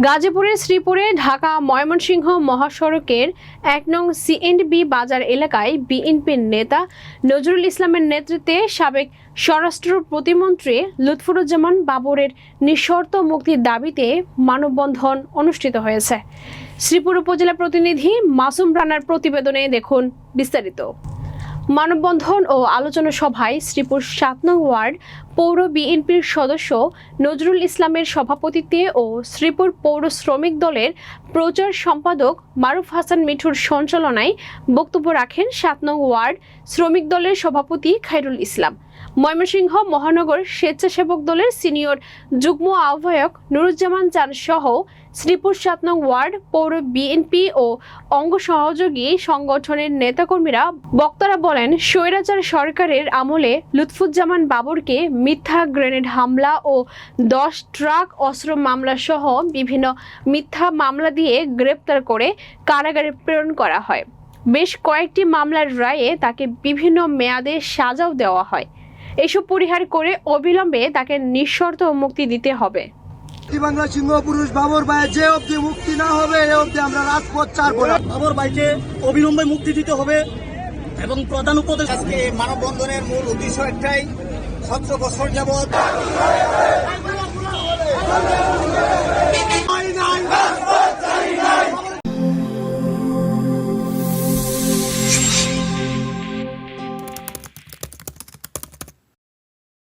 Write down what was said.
গাজীপুরের শ্রীপুরে ঢাকা ময়মনসিংহ মহাসড়কের এক নং সিএনবি বাজার এলাকায় বিএনপির নেতা নজরুল ইসলামের নেতৃত্বে সাবেক স্বরাষ্ট্র প্রতিমন্ত্রী লুৎফুরুজ্জামান বাবরের নিঃশর্ত মুক্তির দাবিতে মানববন্ধন অনুষ্ঠিত হয়েছে। শ্রীপুর উপজেলা প্রতিনিধি মাসুম রানার প্রতিবেদনে দেখুন বিস্তারিত। মানববন্ধন ও আলোচনা সভায় শ্রীপুর সাত নং ওয়ার্ড পৌর বিএনপির সদস্য নজরুল ইসলামের সভাপতিত্বে ও শ্রীপুর পৌর শ্রমিক দলের প্রচার সম্পাদক মারুফ হাসান মিঠুর সঞ্চালনায় বক্তব্য রাখেন সাত নং ওয়ার্ড শ্রমিক দলের সভাপতি খাইরুল ইসলাম। ময়মনসিংহ মহানগর স্বেচ্ছাসেবক দলের সিনিয়র যুগ্ম আহ্বায়ক নুরুজ্জামান চান সহ শ্রীপুর সাত নং ওয়ার্ড, পৌর বিএনপি ও অঙ্গ সহযোগী সংগঠনের নেতাকর্মীরা বক্তারা বলেন, স্বৈরাচার সরকারের আমলে লুৎফুজ্জামান বাবরকে মিথ্যা গ্রেনেড হামলা ও দশ ট্রাক অস্ত্র মামলা সহ বিভিন্ন মিথ্যা মামলা দিয়ে গ্রেপ্তার করে কারাগারে প্রেরণ করা হয়। বেশ কয়েকটি মামলার রায়ে তাকে বিভিন্ন মেয়াদে সাজাও দেওয়া হয়। এসব পরিহার করে অবিলম্বে তাকে নিঃশর্ত মুক্তি দিতে হবে। বাংলা সিংহ পুরুষ বাবর ভাই যে অব্দি মুক্তি না হবে এ অব্দি আমরা রাজপথ ছাড়বো না। বাবর ভাইকে অবিলম্বে মুক্তি দিতে হবে এবং প্রধান উপদেশ আজকে মানববন্ধনের মূল উদ্দেশ্য একটাই সতেরো বছর যাবৎ